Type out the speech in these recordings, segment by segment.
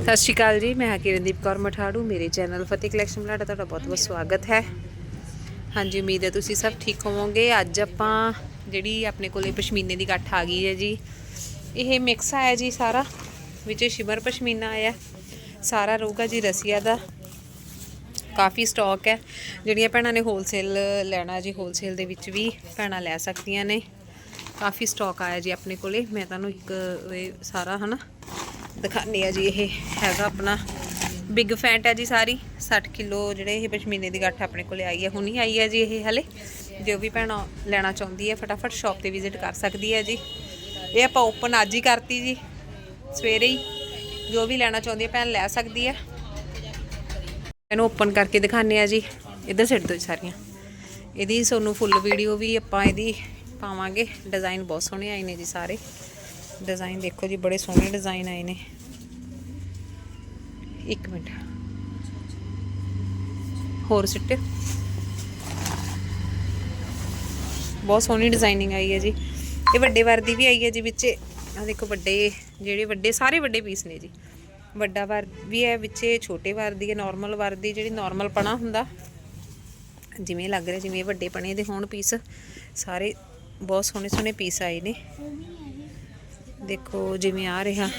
ਸਤਿ ਸ਼੍ਰੀ ਅਕਾਲ ਜੀ, ਮੈਂ ਹਾਂ ਕਿਰਨਦੀਪ ਕੌਰ ਮਠਾੜੂ, ਮੇਰੇ ਚੈਨਲ ਫਤਿਹ ਕਲੈਕਸ਼ਨ ਬਲਾਡਾ ਤੁਹਾਡਾ ਬਹੁਤ-ਬਹੁਤ ਸਵਾਗਤ ਹੈ। ਹਾਂਜੀ, ਉਮੀਦ ਹੈ ਤੁਸੀਂ ਸਭ ਠੀਕ ਹੋਵੋਗੇ। ਅੱਜ ਆਪਾਂ ਜਿਹੜੀ ਆਪਣੇ ਕੋਲੇ ਪਸ਼ਮੀਨੇ ਦੀ ਗੱਠ ਆ ਗਈ ਹੈ ਜੀ, ਇਹ ਮਿਕਸ ਆਇਆ ਜੀ ਸਾਰਾ, ਵਿੱਚ ਸ਼ਿਮਰ ਪਸ਼ਮੀਨਾ ਆਇਆ, ਸਾਰਾ ਰਹੂਗਾ ਜੀ ਰਸੀਆ ਦਾ। ਕਾਫੀ ਸਟਾਕ ਹੈ। ਜਿਹੜੀਆਂ ਭੈਣਾਂ ਨੇ ਹੋਲਸੇਲ ਲੈਣਾ ਜੀ ਹੋਲਸੇਲ ਦੇ ਵਿੱਚ ਵੀ ਭੈਣਾਂ ਲੈ ਸਕਦੀਆਂ ਨੇ। ਕਾਫੀ ਸਟਾਕ ਆਇਆ ਜੀ ਆਪਣੇ ਕੋਲੇ। ਮੈਂ ਤੁਹਾਨੂੰ ਇੱਕ ਇਹ ਸਾਰਾ, ਹਨਾ ਦਿਖਾਉਂਦੀ ਆ ਜੀ, ਇਹ ਹੈਗਾ ਆਪਣਾ ਬਿਗ ਫੈਂਟ ਹੈ ਜੀ ਸਾਰੀ। 60 ਕਿਲੋ ਜਿਹੜੇ ਇਹ ਪਸ਼ਮੀਨੇ ਦੀ ਗੱਠ ਆਪਣੇ ਕੋਲੇ ਆਈ ਹੈ, ਹੁਣੀ ਆਈ ਹੈ ਜੀ ਇਹ ਹਲੇ। ਜੋ ਵੀ ਭੈਣ ਲੈਣਾ ਚਾਹੁੰਦੀ ਹੈ, ਫਟਾਫਟ ਸ਼ਾਪ ਤੇ ਵਿਜ਼ਿਟ ਕਰ ਸਕਦੀ ਹੈ ਜੀ। ਇਹ ਆਪਾਂ ਓਪਨ ਅੱਜ ਹੀ ਕਰਤੀ ਜੀ, ਸਵੇਰੇ ਹੀ। ਜੋ ਵੀ ਲੈਣਾ ਚਾਹੁੰਦੀ ਹੈ, ਭੈਣ ਲੈ ਸਕਦੀ ਹੈ। ਇਹਨੂੰ ਓਪਨ ਕਰਕੇ ਦਿਖਾਉਂਦੇ ਆ ਜੀ, ਇੱਧਰ ਸਿੱਟ ਦਿਓ ਜੀ ਸਾਰੀਆਂ। ਇਹਦੀ ਤੁਹਾਨੂੰ ਫੁੱਲ ਵੀਡੀਓ ਵੀ ਆਪਾਂ ਇਹਦੀ ਪਾਵਾਂਗੇ। ਡਿਜ਼ਾਈਨ ਬਹੁਤ ਸੋਹਣੇ ਆਏ ਨੇ ਜੀ ਸਾਰੇ। ਡਿਜ਼ਾਈਨ ਦੇਖੋ ਜੀ, ਬੜੇ ਸੋਹਣੇ ਡਿਜ਼ਾਈਨ ਆਏ ਨੇ। ਇੱਕ ਮਿੰਟ। ਹੋਰ ਸਿੱਟੇ? ਬਹੁਤ ਸੋਹਣੀ ਡਿਜ਼ਾਈਨਿੰਗ ਆਈ ਹੈ ਜੀ। ਇਹ ਵੱਡੇ ਵਰਦੀ ਵੀ ਆਈ ਹੈ ਜੀ ਵਿੱਚ। ਆ ਦੇਖੋ ਵੱਡੇ, ਜਿਹੜੇ ਵੱਡੇ, ਸਾਰੇ ਵੱਡੇ ਪੀਸ ਨੇ ਜੀ। ਵੱਡਾ ਵਰ ਵੀ ਹੈ, ਵਿੱਚੇ ਛੋਟੇ ਵਰਦੀ ਹੈ ਨਾਰਮਲ ਵਰਦੀ ਜਿਹੜੀ ਨਾਰਮਲ ਪਣਾ ਹੁੰਦਾ। ਜਿਵੇਂ ਲੱਗ ਰਿਹਾ, ਜਿਵੇਂ ਵੱਡੇ ਪਣੇ ਦੇ ਹੋਣ ਪੀਸ। ਸਾਰੇ ਬਹੁਤ ਸੋਹਣੇ ਸੋਹਣੇ ਪੀਸ ਆਏ ਨੇ। ਦੇਖੋ ਜਿਵੇਂ ਆ ਰਿਹਾ।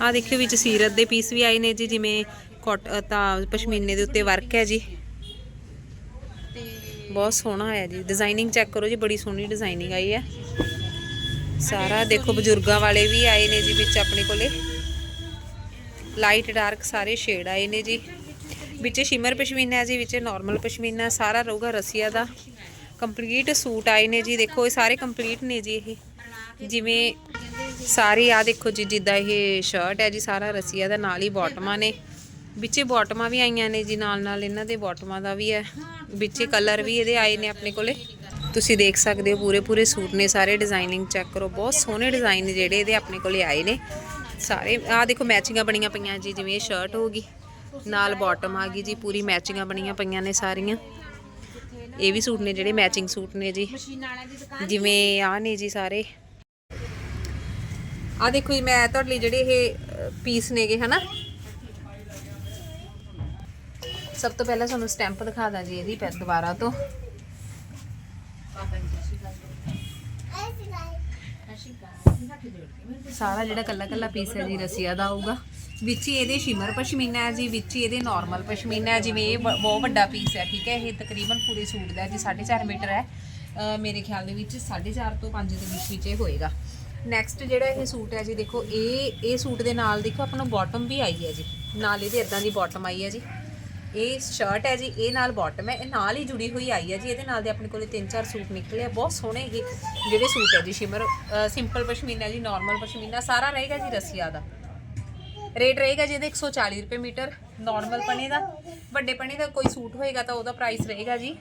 ਆ ਦੇਖਿਓ ਵਿੱਚ ਸੀਰਤ ਦੇ ਪੀਸ ਵੀ ਆਏ ਨੇ ਜੀ, ਜਿਵੇਂ ਕੋਟ ਤਾਂ ਪਸ਼ਮੀਨੇ ਦੇ ਉੱਤੇ ਵਰਕ ਹੈ ਜੀ। ਬਹੁਤ ਸੋਹਣਾ ਆਇਆ ਜੀ। ਡਿਜ਼ਾਈਨਿੰਗ ਚੈੱਕ ਕਰੋ ਜੀ, ਬੜੀ ਸੋਹਣੀ ਡਿਜ਼ਾਈਨਿੰਗ ਆਈ ਹੈ। ਸਾਰਾ ਦੇਖੋ ਬਜ਼ੁਰਗਾਂ ਵਾਲੇ ਵੀ ਆਏ ਨੇ ਜੀ ਵਿੱਚ ਆਪਣੇ ਕੋਲੇ। ਲਾਈਟ ਡਾਰਕ ਸਾਰੇ ਸ਼ੇਡ ਆਏ ਨੇ ਜੀ। ਵਿੱਚ ਸ਼ਿਮਰ ਪਸ਼ਮੀਨਾ ਹੈ ਜੀ, ਵਿੱਚ ਨਾਰਮਲ ਪਸ਼ਮੀਨਾ, ਸਾਰਾ ਰਹੂਗਾ ਰਸੀਆ ਦਾ। ਕੰਪਲੀਟ ਸੂਟ ਆਏ ਨੇ ਜੀ। ਦੇਖੋ ਇਹ ਸਾਰੇ ਕੰਪਲੀਟ ਨੇ ਜੀ ਇਹ। ਜਿਵੇਂ ਸਾਰੀ ਆ ਦੇਖੋ ਜੀ, ਜਿੱਦਾਂ ਇਹ ਸ਼ਰਟ ਹੈ ਜੀ, ਸਾਰਾ ਰਸੀਆ ਦਾ ਨਾਲ ਹੀ ਬਾਟਮਾਂ ਨੇ। ਵਿੱਚੇ ਬਾਟਮਾਂ ਵੀ ਆਈਆਂ ਨੇ ਜੀ ਨਾਲ ਨਾਲ ਇਹਨਾਂ ਦੇ ਬਾਟਮਾਂ ਦਾ ਵੀ ਹੈ। ਵਿੱਚੇ ਕਲਰ ਵੀ ਇਹਦੇ ਆਏ ਨੇ ਆਪਣੇ ਕੋਲੇ। ਤੁਸੀਂ ਦੇਖ ਸਕਦੇ ਹੋ ਪੂਰੇ ਪੂਰੇ ਸੂਟ ਨੇ, ਸਾਰੇ ਡਿਜ਼ਾਈਨਿੰਗ ਚੈੱਕ ਕਰੋ। ਬਹੁਤ ਸੋਹਣੇ ਡਿਜ਼ਾਈਨ ਜਿਹੜੇ ਇਹਦੇ ਆਪਣੇ ਕੋਲੇ ਆਏ ਨੇ। ਸਾਰੇ ਆ ਦੇਖੋ ਮੈਚਿੰਗਾਂ ਬਣੀਆਂ ਪਈਆਂ ਜੀ, ਜਿਵੇਂ ਇਹ ਸ਼ਰਟ ਹੋਗੀ ਨਾਲ ਬਾਟਮ ਆ ਗਈ ਜੀ, ਪੂਰੀ ਮੈਚਿੰਗਾਂ ਬਣੀਆਂ ਪਈਆਂ ਨੇ ਸਾਰੀਆਂ। ਇਹ ਵੀ ਸੂਟ ਨੇ ਜਿਹੜੇ ਮੈਚਿੰਗ ਸੂਟ ਨੇ ਜੀ। ਜਿਵੇਂ ਆ ਨੇ ਜੀ ਸਾਰੇ। ਆ ਦੇਖੋ ਜੀ, ਮੈਂ ਤੁਹਾਡੇ ਲਈ ਜਿਹੜੇ ਇਹ ਪੀਸ ਨੇਗੇ, ਹਨਾ? ਸਭ ਤੋਂ ਪਹਿਲਾਂ ਤੁਹਾਨੂੰ ਸਟੈਂਪ ਦਿਖਾ ਦਾਂ ਜੀ ਇਹਦੀ ਫਿਰ ਦੁਬਾਰਾ ਤੋਂ। ਸਾਰਾ ਜਿਹੜਾ ਕੱਲਾ ਕੱਲਾ ਪੀਸ ਹੈ ਜੀ, ਰਸੀਆ ਦਾ ਆਊਗਾ। ਵਿੱਚ ਹੀ ਇਹਦੇ ਸ਼ਿਮਰ ਪਸ਼ਮੀਨਾ ਹੈ ਜੀ, ਵਿੱਚ ਹੀ ਇਹਦੇ ਨਾਰਮਲ ਪਸ਼ਮੀਨਾ ਹੈ, ਜਿਵੇਂ ਇਹ ਬਹੁਤ ਵੱਡਾ ਪੀਸ ਹੈ, ਠੀਕ ਹੈ? ਇਹ ਤਕਰੀਬਨ ਪੂਰੇ ਸੂਟ ਦਾ ਹੈ ਜੀ 4.5 ਮੀਟਰ ਹੈ। ਮੇਰੇ ਖਿਆਲ ਦੇ ਵਿੱਚ 4.5 ਤੋਂ 5 ਦੇ ਵਿੱਚ ਵਿੱਚ ਇਹ ਹੋਏਗਾ। ਨੈਕਸਟ ਜਿਹੜਾ ਇਹ ਸੂਟ ਹੈ ਜੀ, ਦੇਖੋ, ਇਹ ਇਹ ਸੂਟ ਦੇ ਨਾਲ ਦੇਖੋ ਆਪਾਂ ਨੂੰ ਬਾਟਮ ਵੀ ਆਈ ਹੈ ਜੀ। ਨਾਲ ਇਹਦੇ ਇਦਾਂ ਦੀ ਬਾਟਮ ਆਈ ਹੈ ਜੀ। ਇਹ ਸ਼ਰਟ ਹੈ ਜੀ, ਇਹ ਨਾਲ ਬਾਟਮ ਹੈ, ਇਹ ਨਾਲ ਹੀ ਜੁੜੀ ਹੋਈ ਆਈ ਹੈ ਜੀ। ਇਹਦੇ ਨਾਲ ਦੇ ਆਪਣੇ ਕੋਲੇ ਤਿੰਨ ਚਾਰ ਸੂਟ ਨਿਕਲੇ ਆ, ਬਹੁਤ ਸੋਹਣੇ ਇਹ ਜਿਹੜੇ ਸੂਟ ਹੈ ਜੀ ਸ਼ਿਮਰ ਸਿੰਪਲ ਪਸ਼ਮੀਨਾ ਜੀ ਨਾਰਮਲ ਪਸ਼ਮੀਨਾ, ਸਾਰਾ ਰਹੇਗਾ ਜੀ ਰਸੀਆ ਦਾ। ਰੇਟ ਰਹੇਗਾ ਜੀ ਇਹਦਾ 140 ਰੁਪਏ ਮੀਟਰ ਨਾਰਮਲ ਪਣੇ ਦਾ। ਵੱਡੇ ਪਣੇ ਦਾ ਕੋਈ ਸੂਟ ਹੋਏਗਾ ਤਾਂ ਉਹਦਾ ਪ੍ਰਾਈਸ ਰਹੇਗਾ ਜੀ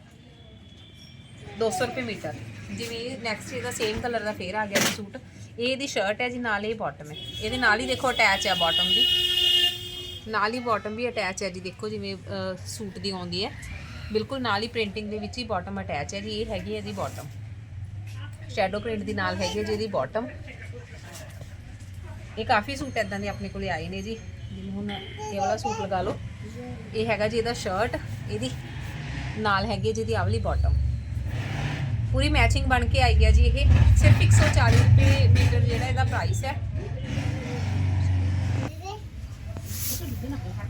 200 ਰੁਪਏ ਮੀਟਰ। ਜਿਵੇਂ ਨੈਕਸਟ ਇਹਦਾ ਸੇਮ ਕਲਰ ਦਾ ਫੇਰ ਆ ਗਿਆ ਜੀ ਸੂਟ। ਇਹ ਇਹਦੀ ਸ਼ਰਟ ਹੈ ਜੀ, ਨਾਲ ਇਹ ਬਾਟਮ ਹੈ। ਇਹਦੇ ਨਾਲ ਹੀ ਦੇਖੋ ਅਟੈਚ ਹੈ ਬਾਟਮ ਵੀ ਨਾਲ ਹੀ ਬਾਟਮ ਵੀ ਅਟੈਚ ਹੈ ਜੀ, ਦੇਖੋ ਜਿਵੇਂ ਸੂਟ ਦੀ ਆਉਂਦੀ ਹੈ। ਬਿਲਕੁਲ ਨਾਲ ਹੀ ਪ੍ਰਿੰਟਿੰਗ ਦੇ ਵਿੱਚ ਹੀ ਬਾਟਮ ਅਟੈਚ ਹੈ ਜੀ, ਇਹ ਹੈਗੀ ਹੈ ਇਹਦੀ ਬਾਟਮ ਸ਼ੈਡੋ ਪ੍ਰਿੰਟ ਦੀ ਨਾਲ ਹੈਗੀ ਹੈ ਜੀ ਇਹਦੀ ਬਾਟਮ ਇਹ ਕਾਫੀ ਸੂਟ ਇਦਾਂ ਦੇ ਆਪਣੇ ਕੋਲੇ ਆਏ ਨੇ ਜੀ। ਜਿਵੇਂ ਹੁਣ ਇਹ ਵਾਲਾ ਸੂਟ ਲਗਾ ਲਓ। ਇਹ ਹੈਗਾ ਜੀ ਇਹਦਾ ਸ਼ਰਟ ਇਹਦੀ ਨਾਲ ਹੈਗੀ ਹੈ ਜੀ ਇਹਦੀ ਆਵਲੀ ਬਾਟਮ ਪੂਰੀ ਮੈਚਿੰਗ ਬਣ ਕੇ ਆਈ ਹੈ ਜੀ ਇਹ। ਸਿਰਫ 140 ਪ੍ਰਾਈਸ ਹੈ।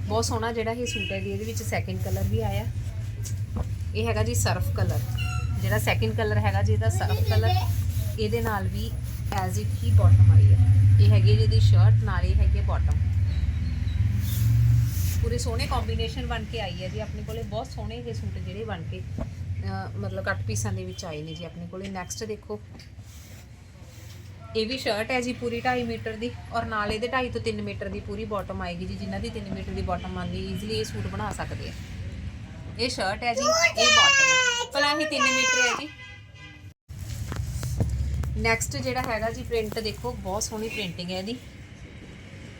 ਬਹੁਤ ਸੋਹਣਾ ਜਿਹੜਾ ਇਹ ਸੂਟ ਹੈ ਜੀ ਇਹਦੇ ਵਿੱਚ ਸੈਕਿੰਡ ਕਲਰ ਵੀ ਆਇਆ। ਇਹ ਹੈਗਾ ਜੀ ਸਰਫ ਕਲਰ ਜਿਹੜਾ ਸੈਕਿੰਡ ਕਲਰ ਹੈਗਾ ਜੀ, ਇਹਦਾ ਸਰਫ ਕਲਰ ਇਹਦੇ ਨਾਲ ਵੀ ਐਜ਼ ਇਟ ਹੀ ਬਾਟਮ ਆਈ ਹੈ। ਇਹ ਹੈਗੀ ਜੀ ਇਹਦੀ ਸ਼ਰਟ ਨਾਲ ਇਹ ਹੈਗੀ ਬਾਟਮ ਪੂਰੇ ਸੋਹਣੇ ਕੰਬੀਨੇਸ਼ਨ ਬਣ ਕੇ ਆਈ ਹੈ ਜੀ ਆਪਣੇ ਕੋਲੇ। ਬਹੁਤ ਸੋਹਣੇ ਇਹ ਸੂਟ ਜਿਹੜੇ ਬਣ ਕੇ ਮਤਲਬ ਕੱਟ ਪੀਸਾਂ ਦੇ ਵਿੱਚ ਆਏ ਨੇ ਜੀ ਆਪਣੇ ਕੋਲੇ। ਨੈਕਸਟ ਦੇਖੋ। ਇਹ ਵੀ ਸ਼ਰਟ ਹੈ ਜੀ ਪੂਰੀ 2.5 ਮੀਟਰ ਦੀ ਔਰ ਨਾਲ ਇਹਦੇ 2.5 ਤੋਂ 3 ਮੀਟਰ ਦੀ ਪੂਰੀ ਬਾਟਮ ਆਏਗੀ ਜੀ, ਜਿਨ੍ਹਾਂ ਦੀ 3 ਮੀਟਰ ਦੀ ਬਾਟਮ ਆਉਂਦੀ ਈਜ਼ੀਲੀ ਇਹ ਸੂਟ ਬਣਾ ਸਕਦੇ ਆ। ਇਹ ਸ਼ਰਟ ਹੈ ਜੀ, ਇਹ ਬਾਟਮ ਭਲਾ ਹੀ 3 ਮੀਟਰ ਹੈ ਜੀ। ਨੈਕਸਟ ਜਿਹੜਾ ਹੈਗਾ ਜੀ ਪ੍ਰਿੰਟ ਦੇਖੋ, ਬਹੁਤ ਸੋਹਣੀ ਪ੍ਰਿੰਟਿੰਗ ਹੈ ਇਹਦੀ।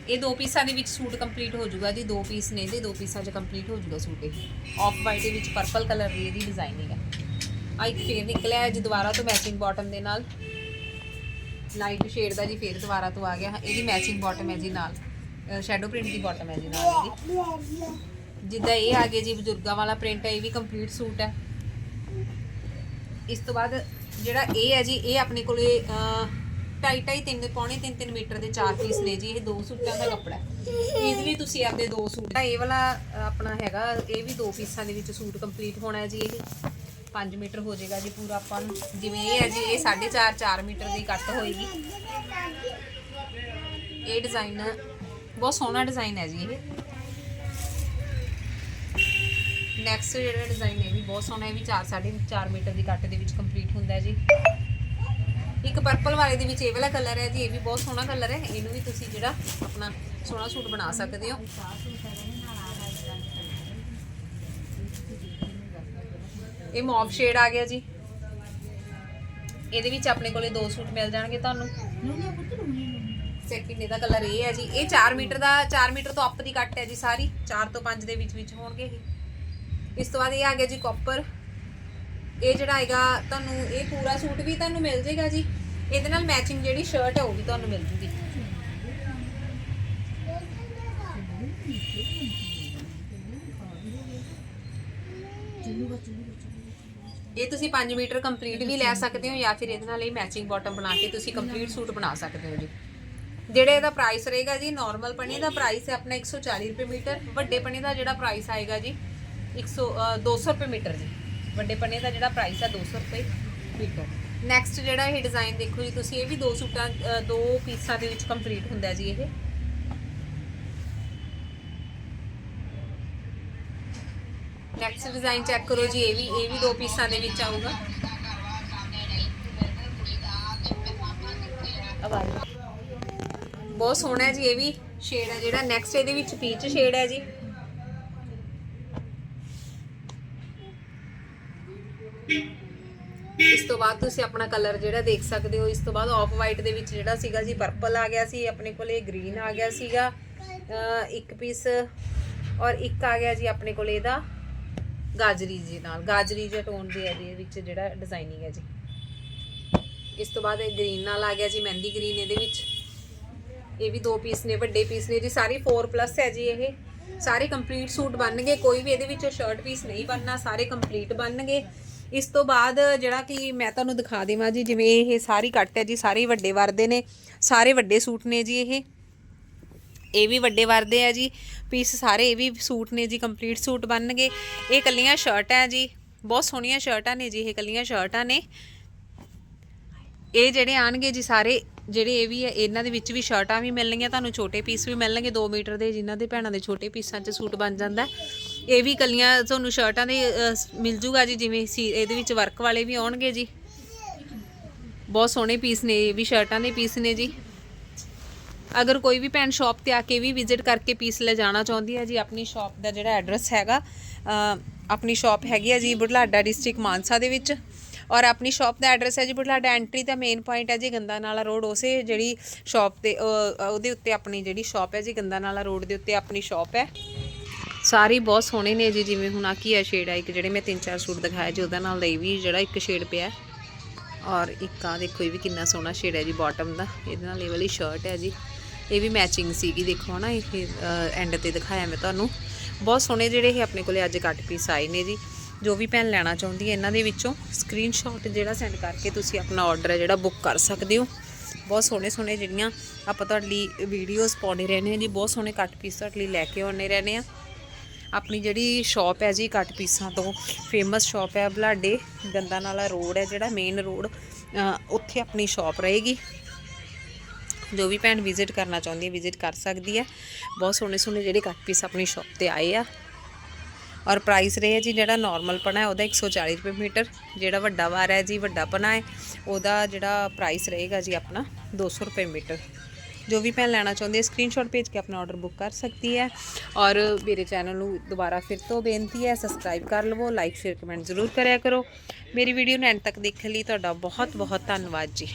ਇਹ ਦੋ ਪੀਸਾਂ ਦੇ ਵਿੱਚ ਸੂਟ ਕੰਪਲੀਟ ਹੋ ਜਾਊਗਾ ਜੀ, ਦੋ ਪੀਸ ਨੇ ਇਹਦੇ, ਦੋ ਪੀਸਾਂ 'ਚ ਕੰਪਲੀਟ ਹੋ ਜਾਊਗਾ ਸੂਟ ਇਹ। ਆਫ ਵਾਈਟ ਦੇ ਵਿੱਚ ਪਰਪਲ ਕਲਰ ਦੀ ਇਹਦੀ ਡਿਜ਼ਾਈਨਿੰਗ ਹੈ। ਆ ਇੱਕ ਫੇਰ ਨਿਕਲਿਆ ਜੀ ਦੁਬਾਰਾ ਤੋਂ ਮੈਚਿੰਗ ਬਾਟਮ ਦੇ ਨਾਲ। ਲਾਈਟ ਸ਼ੇਡ ਦਾ ਜੀ ਫੇਰ ਦੁਬਾਰਾ ਤੋਂ ਆ ਗਿਆ। ਇਹਦੀ ਮੈਚਿੰਗ ਬਾਟਮ ਹੈ ਜੀ ਨਾਲ। ਸ਼ੈਡੋ ਪ੍ਰਿੰਟ ਦੀ ਬਾਟਮ ਹੈ ਜੀ ਨਾਲ ਇਹਦੀ ਜਿੱਦਾਂ ਇਹ ਆ ਗਿਆ ਜੀ ਬਜ਼ੁਰਗਾਂ ਵਾਲਾ ਪ੍ਰਿੰਟ ਹੈ, ਇਹ ਵੀ ਕੰਪਲੀਟ ਸੂਟ ਹੈ। ਇਸ ਤੋਂ ਬਾਅਦ ਜਿਹੜਾ ਇਹ ਹੈ ਜੀ, ਇਹ ਆਪਣੇ ਕੋਲੇ ਢਾਈ ਢਾਈ ਤਿੰਨ ਪੌਣੇ ਤਿੰਨ ਤਿੰਨ ਮੀਟਰ ਦੇ ਚਾਰ ਪੀਸ ਨੇ ਜੀ, ਇਹ ਦੋ ਸੂਟਾਂ ਦਾ ਕੱਪੜਾ ਈਜ਼ਲੀ ਤੁਸੀਂ ਆਪਦੇ ਦੋ ਸੂਟ ਇਹ ਵਾਲਾ ਆਪਣਾ ਹੈਗਾ, ਇਹ ਵੀ ਦੋ ਪੀਸਾਂ ਦੇ ਵਿੱਚ ਸੂਟ ਕੰਪਲੀਟ ਹੋਣਾ ਹੈ ਜੀ ਇਹ। 5 ਮੀਟਰ ਹੋ ਜਾਏਗਾ ਜੀ ਪੂਰਾ ਆਪਾਂ ਨੂੰ। ਜਿਵੇਂ ਇਹ ਹੈ ਜੀ, ਇਹ 4.5 4 ਮੀਟਰ ਦੀ ਕੱਟ ਹੋਏਗੀ। ਇਹ ਡਿਜ਼ਾਈਨ ਬਹੁਤ ਸੋਹਣਾ ਡਿਜ਼ਾਈਨ ਹੈ ਜੀ ਇਹ। ਨੈਕਸਟ ਜਿਹੜਾ ਡਿਜ਼ਾਈਨ ਹੈ ਇਹ ਵੀ ਬਹੁਤ ਸੋਹਣਾ ਹੈ ਇਹ ਵੀ 4 4.5 ਮੀਟਰ ਦੀ ਕੱਟ ਦੇ ਵਿੱਚ ਕੰਪਲੀਟ ਹੁੰਦਾ ਜੀ। ਇੱਕ ਪਰਪਲ ਵਾਲੇ ਦੇ ਵਿੱਚ ਇਹ ਵਾਲਾ ਕਲਰ ਹੈ ਜੀ, ਇਹ ਵੀ ਬਹੁਤ ਸੋਹਣਾ ਕਲਰ ਹੈ। ਇਹਨੂੰ ਵੀ ਤੁਸੀਂ ਜਿਹੜਾ ਆਪਣਾ ਸੋਹਣਾ ਸੂਟ ਬਣਾ ਸਕਦੇ ਹੋ। ਇਹ ਮੌਫ ਸ਼ੇਡ ਆ ਗਿਆ ਜੀ। ਇਹਦੇ ਵਿੱਚ ਆਪਣੇ ਕੋਲੇ ਦੋ ਸੂਟ ਮਿਲ ਜਾਣਗੇ ਤੁਹਾਨੂੰ। ਸੈਕਿੰਡ ਇਹਦਾ ਕਲਰ ਇਹ ਹੈ ਜੀ। ਇਹ 4 ਮੀਟਰ ਦਾ 4 ਮੀਟਰ ਤੋਂ ਅੱਪ ਦੀ ਕੱਟ ਹੈ ਜੀ ਸਾਰੀ। 4 ਤੋਂ 5 ਦੇ ਵਿੱਚ ਵਿੱਚ ਹੋਣਗੇ ਇਹ। ਇਸ ਤੋਂ ਬਾਅਦ ਇਹ ਆ ਗਿਆ ਜੀ ਕਾਪਰ ਇਹ ਜਿਹੜਾ ਹੈਗਾ, ਤੁਹਾਨੂੰ ਇਹ ਪੂਰਾ ਸੂਟ ਵੀ ਤੁਹਾਨੂੰ ਮਿਲ ਜਾਏਗਾ ਜੀ। ਇਹਦੇ ਨਾਲ ਮੈਚਿੰਗ ਜਿਹੜੀ ਸ਼ਰਟ ਹੈ, ਉਹ ਵੀ ਤੁਹਾਨੂੰ ਮਿਲ ਜੂਗੀ। ਇਹ ਤੁਸੀਂ 5 ਮੀਟਰ ਕੰਪਲੀਟ ਵੀ ਲੈ ਸਕਦੇ ਹੋ ਜਾਂ ਫਿਰ ਇਹਦੇ ਨਾਲ ਹੀ ਮੈਚਿੰਗ ਬਾਟਮ ਬਣਾ ਕੇ ਤੁਸੀਂ ਕੰਪਲੀਟ ਸੂਟ ਬਣਾ ਸਕਦੇ ਹੋ ਜੀ। ਜਿਹੜੇ ਇਹਦਾ ਪ੍ਰਾਈਸ ਰਹੇਗਾ ਜੀ ਨਾਰਮਲ ਪਣੀ ਦਾ ਪ੍ਰਾਈਸ ਹੈ ਆਪਣਾ 140 ਰੁਪਏ ਮੀਟਰ ਵੱਡੇ ਪਣੀ ਦਾ ਜਿਹੜਾ ਪ੍ਰਾਈਸ ਆਏਗਾ ਜੀ 100 ਅ, 200 ਰੁਪਏ ਮੀਟਰ ਜੀ। ਵੱਡੇ ਪਣੇ ਦਾ ਜਿਹੜਾ ਪ੍ਰਾਈਸ ਹੈ 200 ਰੁਪਏ ਮੀਟਰ। ਨੈਕਸਟ ਜਿਹੜਾ ਇਹ ਡਿਜ਼ਾਈਨ ਦੇਖੋ ਜੀ ਤੁਸੀਂ ਇਹ ਵੀ ਦੋ ਸੂਟਾਂ ਦੋ ਪੀਸਾਂ ਦੇ ਵਿੱਚ ਕੰਪਲੀਟ ਹੁੰਦਾ ਜੀ ਇਹ। ਨੈਕਸਟ ਡਿਜ਼ਾਈਨ ਚੈੱਕ ਕਰੋ ਜੀ, ਇਹ ਵੀ ਇਹ ਵੀ ਦੋ ਪੀਸਾਂ ਦੇ ਵਿੱਚ ਆਊਗਾ। ਬਹੁਤ ਸੋਹਣਾ ਜੀ, ਇਹ ਵੀ ਸ਼ੇਡ ਹੈ ਜਿਹੜਾ। ਨੈਕਸਟ ਇਹਦੇ ਵਿੱਚ ਪੀਚ ਸ਼ੇਡ ਹੈ ਜੀ। ਇਸ ਤੋਂ ਬਾਅਦ ਤੁਸੀਂ ਆਪਣਾ ਕਲਰ ਜਿਹੜਾ ਦੇਖ ਸਕਦੇ ਹੋ। ਇਸ ਤੋਂ ਬਾਅਦ ਆਫ ਵਾਈਟ ਦੇ ਵਿੱਚ ਜਿਹੜਾ ਸੀਗਾ ਜੀ ਪਰਪਲ ਆ ਗਿਆ ਸੀ। ਆਪਣੇ ਕੋਲੇ ਗ੍ਰੀਨ ਆ ਗਿਆ ਸੀਗਾ। ਇੱਕ ਪੀਸ ਔਰ ਇੱਕ ਆ ਗਿਆ ਜੀ, ਆਪਣੇ ਕੋਲ ਇਹਦਾ। ਗਾਜਰੀ ਜੀ ਨਾਲ। ਗਾਜਰੀ ਜੇ ਟੋਨ ਦੀ ਹੈ ਜੀ ਇਹਦੇ ਵਿੱਚ ਜਿਹੜਾ ਡਿਜ਼ਾਈਨਿੰਗ ਹੈ ਜੀ। ਇਸ ਤੋਂ ਬਾਅਦ ਇਹ ਗ੍ਰੀਨ ਨਾਲ ਆ ਗਿਆ ਜੀ, ਮਹਿੰਦੀ ਗ੍ਰੀਨ ਇਹਦੇ ਵਿੱਚ। ਇਹ ਵੀ ਦੋ ਪੀਸ ਨੇ, ਵੱਡੇ ਪੀਸ ਨੇ ਜੀ। ਸਾਰੇ 4 ਪਲੱਸ ਹੈ ਜੀ ਇਹ। ਸਾਰੇ ਕੰਪਲੀਟ ਸੂਟ ਬਣਨਗੇ, ਕੋਈ ਵੀ ਇਹਦੇ ਵਿੱਚ ਸ਼ਰਟ ਪੀਸ ਨਹੀਂ ਬਣਨਾ, ਸਾਰੇ ਕੰਪਲੀਟ ਬਣਨਗੇ। ਇਸ ਤੋਂ ਬਾਅਦ ਜਿਹੜਾ ਕਿ ਮੈਂ ਤੁਹਾਨੂੰ ਦਿਖਾ ਦੇਵਾਂ ਜੀ, ਜਿਵੇਂ ਇਹ ਸਾਰੀ ਕੱਟ ਹੈ ਜੀ, ਸਾਰੇ ਵੱਡੇ ਵਰਦੇ ਨੇ, ਸਾਰੇ ਵੱਡੇ ਸੂਟ ਨੇ ਜੀ ਇਹ। ਇਹ ਵੀ ਵੱਡੇ ਵਰਦੇ ਆ ਜੀ। ਪੀਸ ਸਾਰੇ ਇਹ ਵੀ ਸੂਟ ਨੇ ਜੀ ਕੰਪਲੀਟ ਸੂਟ ਬਣਨਗੇ। ਇਹ ਕੱਲੀਆਂ ਸ਼ਰਟਾਂ ਜੀ, ਬਹੁਤ ਸੋਹਣੀਆਂ ਸ਼ਰਟਾਂ ਨੇ ਜੀ, ਇਹ ਕੱਲੀਆਂ ਸ਼ਰਟਾਂ ਨੇ। ਇਹ ਜਿਹੜੇ ਆਣਗੇ ਜੀ ਸਾਰੇ, ਜਿਹੜੇ ਇਹ ਵੀ ਹੈ ਇਹਨਾਂ ਦੇ ਵਿੱਚ ਵੀ ਸ਼ਰਟਾਂ ਵੀ ਮਿਲਣਗੀਆਂ, ਤੁਹਾਨੂੰ ਛੋਟੇ ਪੀਸ ਵੀ ਮਿਲਣਗੇ 2 ਮੀਟਰ ਦੇ ਜਿਨ੍ਹਾਂ ਦੇ ਭੈਣਾਂ ਦੇ ਛੋਟੇ ਪੀਸਾਂ 'ਚ ਸੂਟ ਬਣ ਜਾਂਦਾ ਇਹ ਵੀ ਕੱਲੀਆਂ ਤੁਹਾਨੂੰ ਸ਼ਰਟਾਂ ਦੇ ਮਿਲ ਜੂਗਾ ਜੀ, ਜਿਵੇਂ ਸੀ, ਇਹਦੇ ਵਿੱਚ ਵਰਕ ਵਾਲੇ ਵੀ ਆਉਣਗੇ ਜੀ। ਬਹੁਤ ਸੋਹਣੇ ਪੀਸ ਨੇ, ਇਹ ਵੀ ਸ਼ਰਟਾਂ ਦੇ ਪੀਸ ਨੇ ਜੀ। ਅਗਰ ਕੋਈ ਵੀ ਭੈਣ ਸ਼ਾਪ ਤੇ ਆ ਕੇ ਵੀ ਵਿਜ਼ਿਟ ਕਰਕੇ ਪੀਸ ਲੈ ਜਾਣਾ ਚਾਹੁੰਦੀ ਹੈ ਜੀ, ਆਪਣੀ ਸ਼ਾਪ ਦਾ ਜਿਹੜਾ ਐਡਰੈਸ ਹੈਗਾ ਆਪਣੀ ਸ਼ਾਪ ਹੈਗੀ ਹੈ ਜੀ ਬੁਢਲਾਡਾ ਡਿਸਟ੍ਰਿਕਟ ਮਾਨਸਾ ਦੇ ਵਿੱਚ। ਔਰ ਆਪਣੀ ਸ਼ਾਪ ਦਾ ਐਡਰੈਸ ਹੈ ਜੀ ਬੁਢਲਾਡਾ ਐਂਟਰੀ ਦਾ ਮੇਨ ਪੁਆਇੰਟ ਹੈ ਜੀ ਗੰਦਾ ਨਾਲਾ ਰੋਡ ਉਸੇ ਜਿਹੜੀ ਸ਼ਾਪ ਤੇ ਉਹਦੇ ਉੱਤੇ ਆਪਣੀ ਜਿਹੜੀ ਸ਼ਾਪ ਹੈ ਜੀ ਗੰਦਾ ਨਾਲਾ ਰੋਡ ਦੇ ਉੱਤੇ ਆਪਣੀ ਸ਼ਾਪ ਹੈ। ਸਾਰੇ ਬਹੁਤ ਸੋਹਣੇ ਨੇ ਜੀ, ਜਿਵੇਂ ਹੁਣ ਆ ਕੀ ਹੈ ਸ਼ੇਡ ਆ, ਇੱਕ ਜਿਹੜੇ ਮੈਂ ਤਿੰਨ ਚਾਰ ਸੂਟ ਦਿਖਾਇਆ ਜੀ, ਉਹਦਾ ਨਾਲ ਦਾ ਇਹ ਵੀ ਜਿਹੜਾ ਇੱਕ ਸ਼ੇਡ ਪਿਆ। ਔਰ ਇੱਕ ਆ ਦੇਖੋ ਇਹ ਵੀ ਕਿੰਨਾ ਸੋਹਣਾ ਸ਼ੇਡ ਹੈ ਜੀ ਬਾਟਮ ਦਾ। ਇਹਦੇ ਨਾਲ ਇਹ ਵਾਲੀ ਸ਼ਰਟ ਹੈ ਜੀ। ਇਹ ਵੀ ਮੈਚਿੰਗ ਸੀਗੀ, ਦੇਖੋ ਨਾ ਇਹ ਐਂਡ ਤੇ ਦਿਖਾਇਆ ਮੈਂ ਤੁਹਾਨੂੰ। ਬਹੁਤ ਸੋਹਣੇ ਜਿਹੜੇ ਇਹ ਆਪਣੇ ਕੋਲੇ ਅੱਜ ਕੱਟ ਪੀਸ ਆਏ ਨੇ ਜੀ। ਜੋ ਵੀ ਭੈਣ ਲੈਣਾ ਚਾਹੁੰਦੀ ਹੈ, ਇਹਨਾਂ ਦੇ ਵਿੱਚੋਂ ਸਕਰੀਨਸ਼ਾਟ ਜਿਹੜਾ ਸੈਂਡ ਕਰਕੇ ਤੁਸੀਂ ਆਪਣਾ ਆਰਡਰ ਹੈ ਜਿਹੜਾ ਬੁੱਕ ਕਰ ਸਕਦੇ ਹੋ। ਬਹੁਤ ਸੋਹਣੇ ਸੋਹਣੇ ਜਿਹੜੀਆਂ ਆਪਾਂ ਤੁਹਾਡੇ ਲਈ ਵੀਡੀਓਜ਼ ਪਾਉਂਦੇ ਰਹਿੰਦੇ ਹਾਂ ਜੀ। ਬਹੁਤ ਸੋਹਣੇ ਕੱਟ ਪੀਸ ਤੁਹਾਡੇ ਲਈ ਲੈ ਕੇ ਆਉਂਦੇ ਰਹਿੰਦੇ ਆ ਆਪਣੀ ਜਿਹੜੀ ਸ਼ਾਪ ਹੈ ਜੀ ਕੱਟ ਪੀਸਾਂ ਤੋਂ ਫੇਮਸ ਸ਼ਾਪ ਹੈ ਬਲਾਡੇ, ਗੰਦਾ ਨਾਲਾ ਰੋਡ ਹੈ ਜਿਹੜਾ ਮੇਨ ਰੋਡ ਉੱਥੇ ਆਪਣੀ ਸ਼ਾਪ ਰਹੇਗੀ। ਜੋ ਵੀ ਭੈਣ ਵਿਜ਼ਿਟ ਕਰਨਾ ਚਾਹੁੰਦੀ ਹੈ ਵਿਜ਼ਿਟ ਕਰ ਸਕਦੀ ਹੈ। ਬਹੁਤ ਸੋਹਣੇ ਸੋਹਣੇ ਜਿਹੜੇ ਕੱਟ ਪੀਸ ਆਪਣੀ ਸ਼ਾਪ ਤੇ ਆਏ ਆ। ਔਰ ਪ੍ਰਾਈਸ ਰਹੇ ਜੀ ਜਿਹੜਾ ਨਾਰਮਲ ਪਣਾ ਹੈ, ਉਹਦਾ 140 ਰੁਪਏ ਮੀਟਰ। ਜਿਹੜਾ ਵੱਡਾ ਵਾਰ ਹੈ ਜੀ, ਵੱਡਾ ਪਣਾ ਹੈ, ਉਹਦਾ ਜਿਹੜਾ ਪ੍ਰਾਈਸ ਰਹੇਗਾ ਜੀ ਆਪਣਾ 200 ਰੁਪਏ ਮੀਟਰ। ਜੋ ਵੀ ਭੈਣ ਲੈਣਾ ਚਾਹੁੰਦੀ ਹੈ ਸਕਰੀਨਸ਼ਾਟ ਭੇਜ ਕੇ ਆਪਣਾ ਆਰਡਰ ਬੁੱਕ ਕਰ ਸਕਦੀ ਹੈ। ਔਰ ਮੇਰੇ ਚੈਨਲ ਨੂੰ ਦੁਬਾਰਾ ਫਿਰ ਤੋਂ ਬੇਨਤੀ ਹੈ ਸਬਸਕ੍ਰਾਈਬ ਕਰ ਲਵੋ ਲਾਈਕ ਸ਼ੇਅਰ ਕਮੈਂਟ ਜ਼ਰੂਰ ਕਰਿਆ ਕਰੋ। ਮੇਰੀ ਵੀਡੀਓ ਨੂੰ ਐਂਡ ਤੱਕ ਦੇਖਣ ਲਈ ਤੁਹਾਡਾ ਬਹੁਤ ਬਹੁਤ ਧੰਨਵਾਦ ਜੀ।